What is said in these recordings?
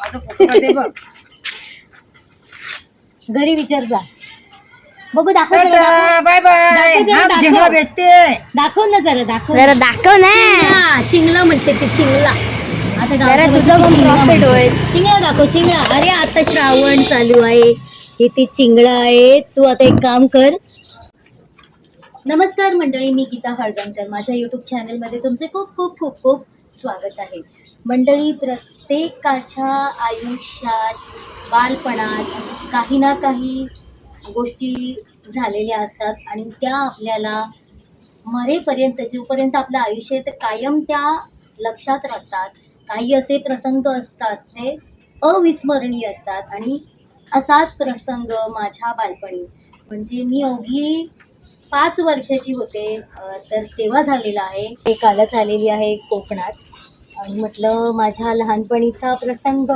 माझं फोटो काढते बघ. घरी विचार जा. बघू दाखव जरा, दाखव. बाय बाय दाखव हा दाखव. झिंगा बेचते दाखव ना जरा दाखव. जरा दाखव ना. चिंगला चिंगला म्हणते ते चिंगला. आता जरा गावच्या तुझं भाषेत पण चिंगला profit म्हणते. होईल. चिंगळा दाखव चिंगळा अरे आता श्रावण चालू आहे. इथे चिंगळा आहे. तू आता एक काम कर. नमस्कार मंडळी मी गीता हळदणकर माझ्या यूट्यूब चॅनलमध्ये तुमचे खूप खूप खूप खूप स्वागत आहे. मंडळी प्रत्येकाच्या आयुष्यात बालपणात काही ना काही गोष्टी झालेल्या असतात आणि त्या आपल्याला मरेपर्यंत जोपर्यंत आपलं आयुष्य आहे, ते कायम त्या लक्षात राहतात काही असे प्रसंग असतात ते अविस्मरणीय असतात. आणि असाच प्रसंग माझ्या बालपणी. म्हणजे मी अवघी पाच वर्षाची होते तर तेव्हा झालेला आहे. ते कालच आलेली आहे कोकणात. आणि म्हटलं माझ्या लहानपणीचा प्रसंग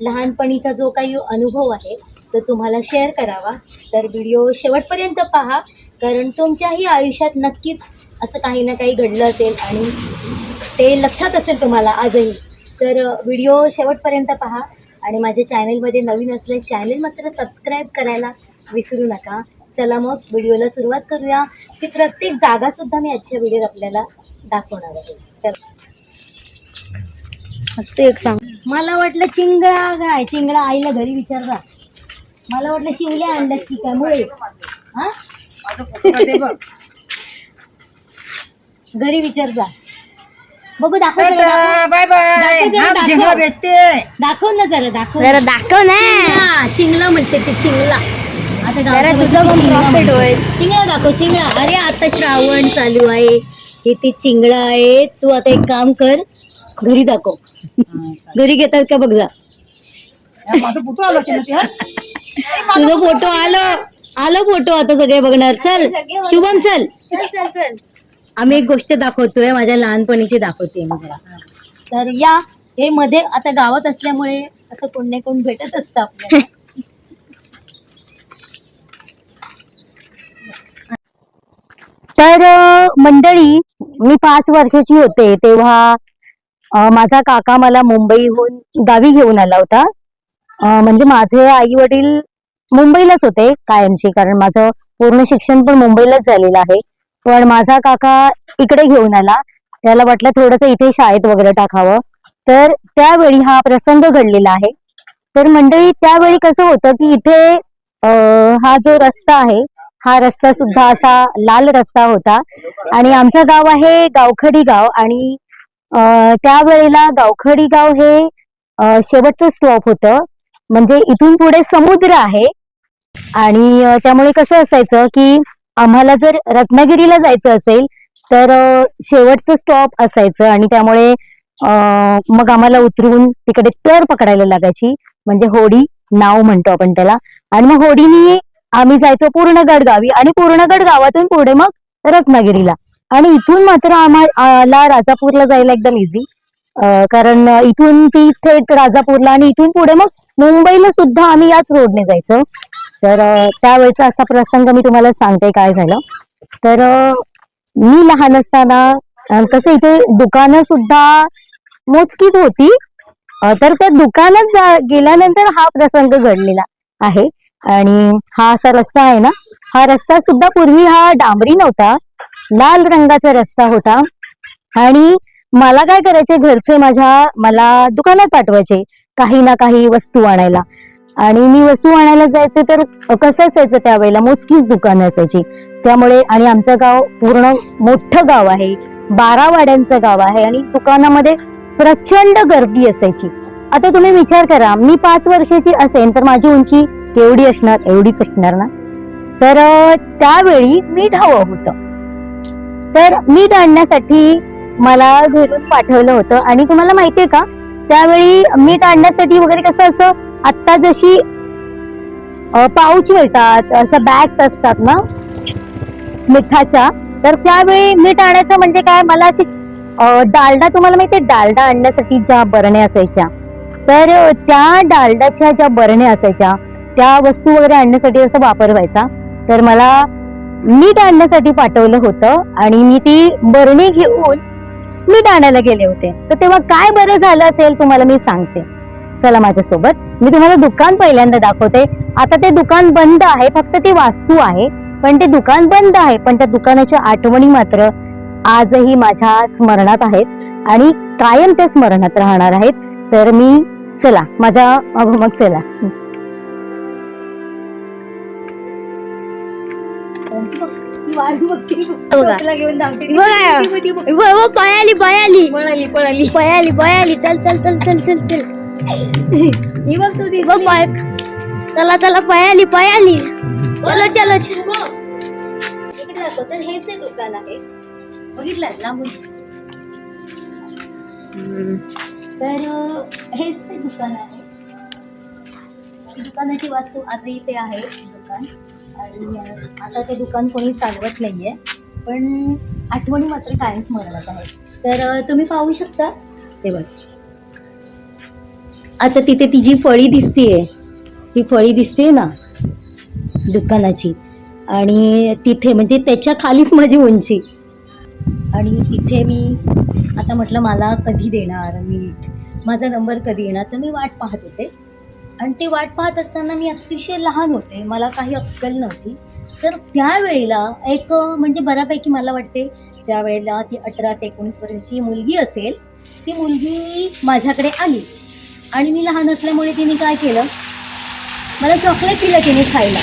लहानपणीचा जो काही अनुभव आहे तो तुम्हाला शेअर करावा. तर व्हिडिओ शेवटपर्यंत पहा कारण तुमच्याही आयुष्यात नक्कीच असं काही ना काही घडलं असेल आणि ते लक्षात असेल तुम्हाला आजही. तर व्हिडिओ शेवटपर्यंत पहा आणि माझ्या चॅनलमध्ये नवीन असले चॅनल मात्र सबस्क्राईब करायला विसरू नका. चला मग व्हिडिओला सुरुवात करूया. की प्रत्येक जागासुद्धा मी आजच्या व्हिडिओत आपल्याला दाखवणार आहे. चला. तू एक सांग. मला वाटलं चिंगळा काय? चिंगळा आईला घरी विचारता. मला वाटलं शिवल्या आणल्यात की काय? मुळे. हा? घरी विचार जा बघू. दाखव जरा, बाय बाय. दाखव जरा, दाखव. झिंगा बेचते दाखव ना जरा दाखव. जरा दाखव ना. चिंगळा चिंगला म्हणते ते चिंगला आता जरा गावच्या तुझं चिंगळा profit म्हणते. होईल. चिंगळा दाखव चिंगळा. अरे आता श्रावण चालू आहे. इथे चिंगळा आहे. तू आता एक काम कर घरी दाखव. घरी घेतात का बघ जा. ना? तुझा फोटो आलं. आलं फोटो आता सगळे बघणार. चल शुभम चल. चल चल आम्ही एक गोष्ट दाखवतोय माझ्या लहानपणीची दाखवते मी जरा तर या हे मध्ये आता गावात असल्यामुळे असं कोण नाही कोण भेटत असतं आपल्याला. तर मंडळी मी पाच वर्षाची होते तेव्हा माझा काका मला मुंबईहून गावी घेऊन आला होता. म्हणजे माझे आई वडील मुंबईलाच होते कायमचे कारण माझं पूर्ण शिक्षण पण मुंबईलाच झालेलं आहे. पण माझा काका इकडे घेऊन आला. त्याला वाटलं थोडंसं इथे शाळेत वगैरे टाकावं. तर त्यावेळी हा प्रसंग घडलेला आहे. तर मंडळी त्यावेळी कसं होतं की इथे हा जो रस्ता आहे हा रस्ता सुद्धा असा लाल रस्ता होता. आणि आमचं गाव आहे गावखडी गाव आणि त्यावेळेला गावखडी गाव हे शेवटचं स्टॉप होतं. म्हणजे इथून पुढे समुद्र आहे. आणि त्यामुळे कसं असायचं की आम्हाला जर रत्नागिरीला जायचं असेल तर शेवटचं स्टॉप असायचं. आणि त्यामुळे मग आम्हाला उतरून तिकडे तर पकडायला लागायची. म्हणजे होडी नाव म्हणतो आपण त्याला. आणि मग होडीनी आम्ही जायचो पूर्णगड गावी. आणि पूर्णगड गावातून पुढे मग रत्नागिरीला. आणि इथून मात्र आम्हाला राजापूरला जायला एकदम इझी कारण इथून ती थेट राजापूरला आणि इथून पुढे मग मुंबईला सुद्धा आम्ही याच रोडने जायचो. तर त्यावेळेचा असा प्रसंग मी तुम्हाला सांगते काय झालं. तर मी लहान असताना कसं इथे दुकानं सुद्धा मोजकीच होती. तर त्या दुकानात जा- गेल्यानंतर हा प्रसंग घडलेला आहे. आणि हा असा रस्ता आहे ना हा रस्ता सुद्धा पूर्वी हा डांबरी नव्हता. लाल रंगाचा रस्ता होता. आणि मला काय करायचे घरचे माझ्या मला दुकानात पाठवायचे काही ना काही वस्तू आणायला. आणि मी वस्तू आणायला जायचे तर कसं असायचं त्यावेळेला? मोजकीच दुकानं असायची. त्यामुळे आणि आमचं गाव पूर्ण मोठं गाव आहे. बारा वाड्यांचं गाव आहे आणि दुकानामध्ये प्रचंड गर्दी असायची. आता तुम्ही विचार करा मी पाच वर्षाची असेल तर माझी उंची केवढी असणार? एवढीच असणार ना? तर त्यावेळी मी हवं होतं. तर मीठ आणण्यासाठी मला घरून पाठवलं होतं. आणि तुम्हाला माहितीये का त्यावेळी मीठ आणण्यासाठी वगैरे कसं असं आत्ता जशी पाऊच मिळतात असं बॅग्स असतात ना मिठाच्या तर त्यावेळी मीठ आणायचं म्हणजे काय मला अशी डालडा तुम्हाला माहितीये डालडा आणण्यासाठी ज्या बरण्या असायच्या तर त्या डालडाच्या ज्या बरण्या असायच्या त्या वस्तू वगैरे आणण्यासाठी असं वापर व्हायचा तर मला मीठ आणण्यासाठी पाठवलं होतं आणि मी ती बरणी घेऊन मीठ आणायला गेले होते. तर तेव्हा काय बरं झालं असेल तुम्हाला मी सांगते. चला माझ्यासोबत. मी तुम्हाला दुकान पहिल्यांदा दाखवते. आता ते दुकान बंद आहे फक्त ती वास्तू आहे. पण ते दुकान बंद आहे पण त्या दुकानाच्या आठवणी मात्र आजही माझ्या स्मरणात आहेत आणि कायम त्या स्मरणात राहणार आहेत. तर मी चला माझ्या अभमक चला. बघा. पळाली पळाली. पळाली पळाली. पळाली पळाली. चल चल चल चल चल चल. ही बघ तू ती चला चला पळाली पळाली. चलो चलो चलो इकडे जातो तर हेच ते दुकान आहे. बघितलं लांबून तर हेच ते दुकान आहे. दुकानाची वास्तू आता इथे आहे दुकान. आणि आता ते दुकान कोणी चालवत नाहीये. पण आठवणी मात्र कायम स्मरणात आहेत. तर तुम्ही पाहू शकता. ते बस आता तिथे ती जी फळी दिसतीये ती फळी दिसते ना दुकानाची. आणि तिथे म्हणजे त्याच्या खालीच माझी उंची. आणि तिथे मी आता म्हटलं मला कधी देणार मीठ? माझा नंबर कधी येणार? तर मी वाट पाहत होते. आणि ती वाट पाहत असताना मी अतिशय लहान होते. मला काही अक्कल नव्हती. तर त्यावेळेला एक म्हणजे बऱ्यापैकी मला वाटते त्यावेळेला ती अठरा ते एकोणीस वर्षाची मुलगी असेल ती मुलगी माझ्याकडे आली. आणि मी लहान असल्यामुळे तिने काय केलं? मला चॉकलेट दिलं तिने खायला.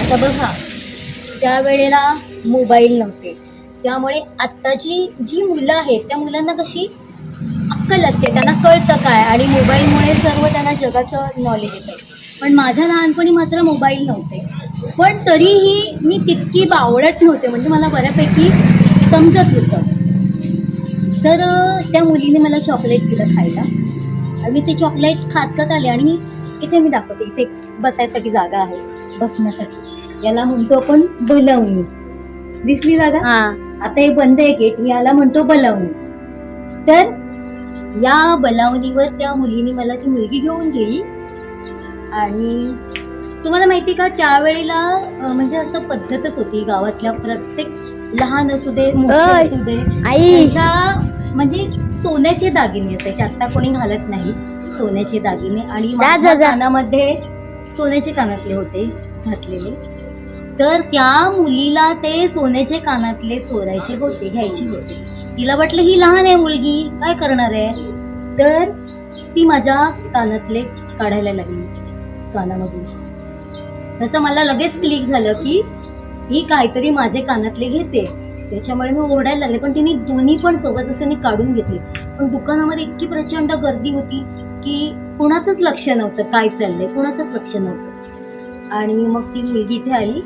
आता बघा त्यावेळेला मोबाईल नव्हते. त्यामुळे आत्ताची जी मुलं आहेत त्या मुलांना कशी अक्कल असते त्यांना कळतं काय? आणि मोबाईलमुळे सर्व त्यांना जगाचं नॉलेज येतं. पण माझ्या लहानपणी मात्र मोबाईल नव्हते. पण तरीही मी तितकी बावळट नव्हते म्हणजे मला बऱ्यापैकी समजत होतं. तर त्या मुलीने मला चॉकलेट दिलं खायला. आणि मी ते चॉकलेट खात खात आले आणि इथे मी दाखवते इथे बसायसाठी जागा आहे बसण्यासाठी. याला म्हणतो आपण बलवणी. दिसली जागा? हा. आता हे बंद आहे गेट याला म्हणतो बलवणी. तर या बलावणीवर त्या मुलीने मला ती मुलगी घेऊन गेली. आणि तुम्हाला माहिती का त्यावेळेला म्हणजे असं पद्धतच होती गावातल्या प्रत्येक लहान असू दे. असू दे म्हणजे सोन्याचे दागिने असायचे. आता कोणी घालत नाही सोन्याचे दागिने. आणि. कानामध्ये सोन्याचे कानातले होते घातलेले. तर त्या मुलीला ते सोन्याचे कानातले चोरायचे होते घ्यायचे होते. तिला वाटलं ही लहान आहे मुलगी काय करणार आहे? तर ती माझ्या कानातले काढायला लागली कानामधून. तसं मला लगेच क्लिक झालं की ही काहीतरी माझे कानातले घेते. त्याच्यामुळे मी ओरडायला लागले पण तिने दोन्ही पण सोबत असे काढून घेतले. पण दुकानामध्ये इतकी प्रचंड गर्दी होती की कुणाचंच लक्ष नव्हतं काय चाललंय कुणाचंच लक्ष नव्हतं. आणि मग ती मुलगी इथे आली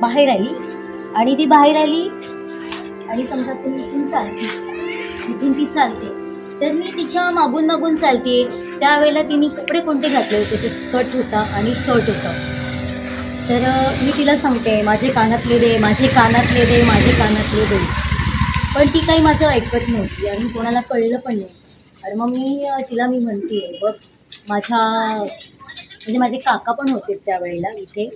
बाहेर आली. आणि ती बाहेर आली आणि समजा तुम्ही इथून चालते. इथून ती चालते. तर मी तिच्या मागून मागून चालते. त्यावेळेला तिने कपडे कोणते घातले होते? ते स्कर्ट होता आणि शर्ट होता. तर मी तिला सांगते माझे कानातले दे माझे कानातले दे माझे कानातले दे. पण ती काही माझं ऐकत नव्हती आणि कोणाला कळलं पण नाही. आणि मग मी तिला मी म्हणते बघ माझ्या म्हणजे माझे काका पण होते त्यावेळेला इथे.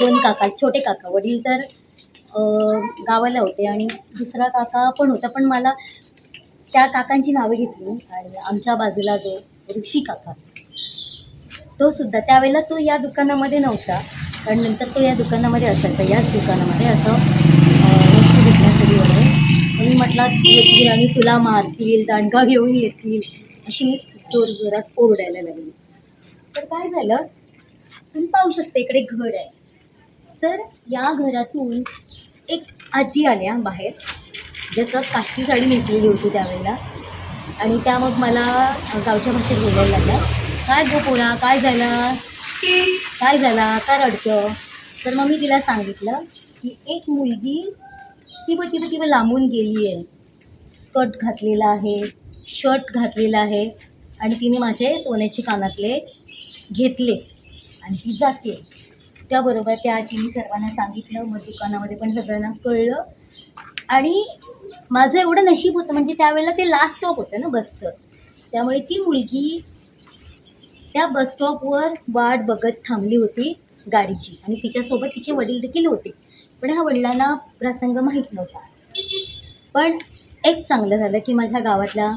दोन काका छोटे काका वडील तर गावाला होते आणि दुसरा काका पण होता पण मला त्या काकांची नावे घेतली आणि आमच्या बाजूला जो ऋषी काका तो सुद्धा त्यावेळेला तो या दुकानामध्ये नव्हता पण नंतर तो या दुकानामध्ये असायचा. याच दुकानामध्ये असं वस्तू विकण्यासाठी वगैरे. म्हणून मी येतील आणि तुला मारतील दांडगा घेऊन येतील. अशी मी जोर जोरात ओरडायला लागली. तर काय झालं? तुम्ही पाहू शकता इकडे घर आहे. तर या घरातून एक आजी आल्या बाहेर. ज्याचं काष्टी साडी नेसलेली होती त्यावेळेला. आणि त्या मग मला गावच्या भाषेत बोलायला लागल्या. काय गो पोरा काय झाला? काय झाला? काय रडतं तर मग मी तिला सांगितलं की एक मुलगी ती बघ ती बघ लांबून गेली आहे. स्कर्ट घातलेला आहे शर्ट घातलेला आहे. आणि तिने माझे सोन्याचे कानातले घेतले. आणि ती जाते. त्याबरोबर त्या आजीने सर्वांना सांगितलं मग दुकानामध्ये पण सगळ्यांना कळलं. आणि माझं एवढं नशीब होतं म्हणजे त्यावेळेला ते लास्ट स्टॉप होतं ना बसचं त्यामुळे ती मुलगी त्या बस स्टॉपवर वाट बघत थांबली होती गाडीची. आणि तिच्यासोबत तिचे वडील देखील होते. पण ह्या वडिलांना प्रसंग माहीत नव्हता. पण एक चांगलं झालं की माझ्या गावातल्या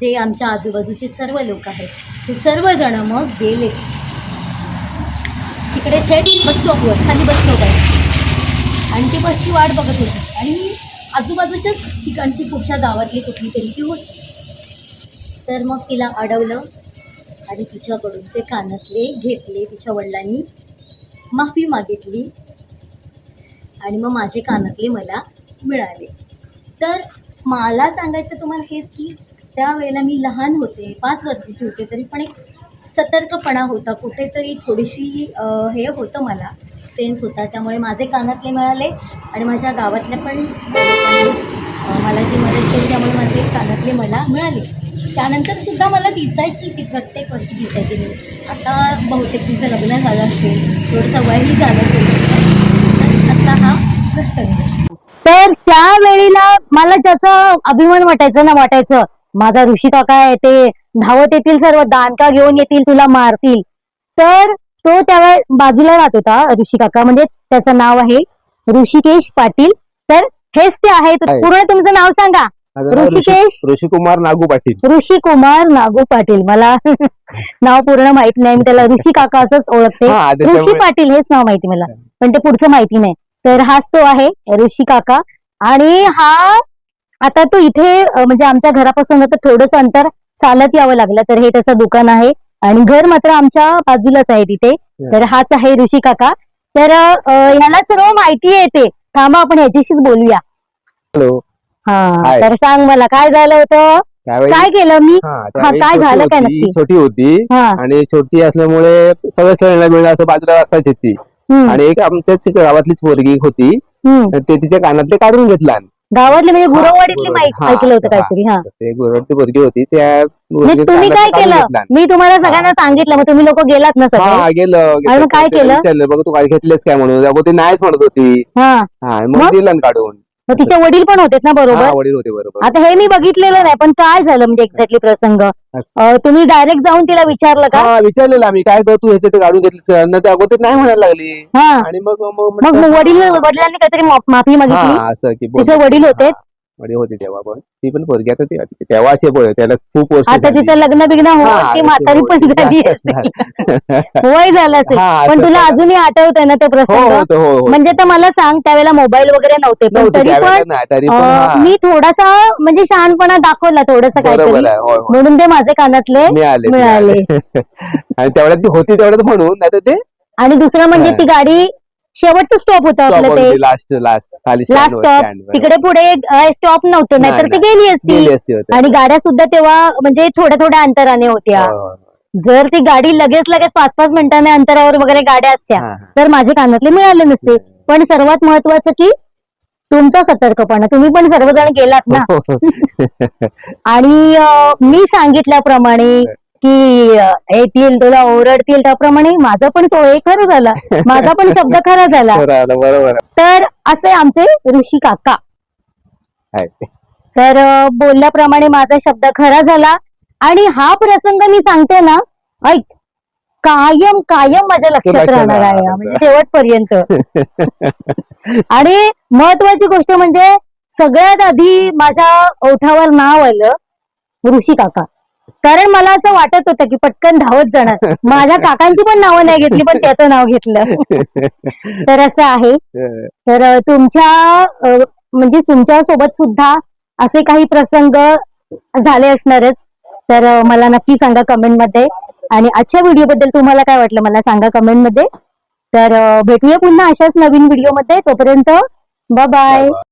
जे आमच्या आजूबाजूचे सर्व लोक आहेत ते सर्वजणं मग गेले. इकडे थेट बस स्टॉपवर खाली बस स्टॉप आहे. आणि ती बसची वाट बघत होती. आणि आजूबाजूच्याच ठिकाणची पुढच्या गावातली कुठली तरी ती होती. तर मग तिला अडवलं आणि तिच्याकडून ते कानातले घेतले तिच्या वडिलांनी. माफी मागितली आणि मग माझे कानातले मला मिळाले. तर मला सांगायचं तुम्हाला हेच की त्यावेळेला मी लहान होते पाच वर्षाची होते तरी पण एक सतर्कपणा होता. कुठेतरी थोडीशी हे होतं मला. सेन्स होता. त्यामुळे माझे कानातले मिळाले आणि माझ्या गावातल्या पण मला जी मदत केली त्यामुळे माझे कानातले मला मिळाले. त्यानंतर सुद्धा मला दिसायची ती प्रत्येक वर्षी दिसायची मी आता बहुतेक तिचं लग्न झालं असेल थोडंसं वयही झालं असेल आता हा प्रसंग तर त्यावेळेला मला ज्याचा अभिमान वाटायचं ना वाटायचं माझा ऋषी काका आहे ते धावत येतील सर्व दानका घेऊन येतील तुला मारतील. तर तो त्यावेळे बाजूला राहत होता ऋषी काका. म्हणजे त्याचं नाव आहे ऋषिकेश पाटील. तर हेच ते आहेत. आहे. पूर्ण तुमचं नाव सांगा. ऋषिकेश? ऋषी ऋषिकुमार नागू पाटील. ऋषी कुमार नागू पाटील. मला नाव पूर्ण माहीत नाही मी त्याला ऋषी काका असंच ओळखते. ऋषी पाटील हेच नाव माहिती मला. पण ते पुढचं माहिती नाही. तर हाच तो आहे ऋषी काका. आणि हा आता तो इथे म्हणजे आमच्या घरापासून आता थोडस अंतर चालत यावं लागलं तर हे त्याचं दुकान आहे. आणि घर मात्र आमच्या बाजूलाच आहे तिथे. तर हाच आहे ऋषी काका. तर ह्याला सर्व माहिती येते. थांबा आपण ह्याच्याशीच बोलूया. हॅलो हा हाय. तर सांग मला काय झालं होतं? त्यावेळी काय केलं मी? हा, त्यावेळी काय छोटी झालं काय होती, नक्की? छोटी होती. हा. आणि छोटी असल्यामुळे सगळं खेळणं मिळणं असं बाजूला असायची ती. हम्म, आणि एक आमच्याच गावातलीच पोरगी होती. हम्म. तर ते तिच्या कानातले काढून घेतला गावातले म्हणजे गुरववाडीतली गुरव- माहिती हा, ऐकलं होतं असं, काहीतरी हा. ते पोरगी होती त्या तुम्ही काय केलं? घेतला. मी तुम्हाला सगळ्यांना सांगितलं मग तुम्ही लोक गेलात ना सगळे? हा गेलं आणि मग काय केलं? विचारलं बघ तू काय घेतलेस काय म्हणून? अगो ती नाहीच म्हणत होती. हा. हा मग मग? दिलं ना काढून. मग तिचे वडील पण होते ना हा बरोबर? वडील होते बरोबर. आता हे मी बघितलेलं नाही पण काय झालं म्हणजे एक्झॅक्टली प्रसंग. अं, तुम्ही डायरेक्ट जाऊन तिला विचारलं का? हा विचारलेलं आम्ही. काय कर तू ह्याचे ते काढून घेतलीस? का? नंतर अगोदर नाही म्हणायला लागली. हा. आणि मग मग मग म्हटलं, मग वडील वडिलांनी काहीतरी माफी मागितली. हा असं की तिचे वडील होते? वडील होते तेव्हा पण. ती पण पोरगी आता ती तेव्हा असे बोल त्याला खूप वर्ष आता झाली. तिचं लग्न बिग्न हा, होऊन ती आता म्हातारी पण हो- झाली असेल. वय झालं असेल. हा, पण असं तुला अजूनही आठवतंय ना ते हो प्रसंग? हो हो हो म्हणजे तर मला सांग त्यावेळेला मोबाईल वगैरे नव्हते पण नव्हती तरी त्यावेळेला पण नाही, तरी पण अं, मी थोडासा म्हणजे शहाणपणा दाखवला थोडस बरोबर काहीतरी. आहे होय, होय. म्हणून ते माझे कानातले मिळाले मिळाले. आणि तेवढ्यात ती होती तेवढ्यात म्हणून नाही ते आणि दुसरं म्हणजे हा. ती गाडी शेवटचं स्टॉप होतं आपलं ते लास्ट लास्ट खाली लास्ट स्टॉप. तिकडे पुढे स्टॉप नव्हतं नाही, नाहीतर ती. गेली असती. आणि गाड्या सुद्धा तेव्हा म्हणजे थोड्या थोड्या अंतराने होत्या होय, होय, होय. जर ती गाडी लगेच लगेच पाच पाच मिनिटांनी अंतरावर वगैरे गाड्या असत्या हा, हा. तर माझे कानातले मिळाले नसते पण सर्वात महत्वाचं की तुमचा सतर्कपणा तुम्ही पण सर्वजण गेलात ना आणि मी सांगितल्याप्रमाणे की येतील तुला ओरडतील त्याप्रमाणे माझं पण सो हे खरं झाला. माझा पण शब्द खरा झाला. बरोबर. तर असे आमचे ऋषी काका. तर बोलल्याप्रमाणे माझा शब्द खरा झाला. आणि हा प्रसंग मी सांगते ना ऐक कायम कायम माझ्या लक्षात राहणार आहे. म्हणजे शेवटपर्यंत. आणि महत्वाची गोष्ट म्हणजे सगळ्यात आधी माझ्या ओठावर नाव आलं ऋषी काका. कारण मला असं वाटत होतं की पटकन धावत जाणार. माझ्या काकांची पण नावं नाही घेतली पण त्याचं नाव घेतलं. तर असं आहे. तर तुमच्या म्हणजे तुमच्यासोबत सुद्धा असे काही प्रसंग झाले असणारच. तर मला नक्की सांगा कमेंटमध्ये आणि आजच्या व्हिडिओ बद्दल तुम्हाला काय वाटलं मला सांगा कमेंटमध्ये तर भेटूया पुन्हा अशाच नवीन व्हिडिओमध्ये तोपर्यंत बाय बाय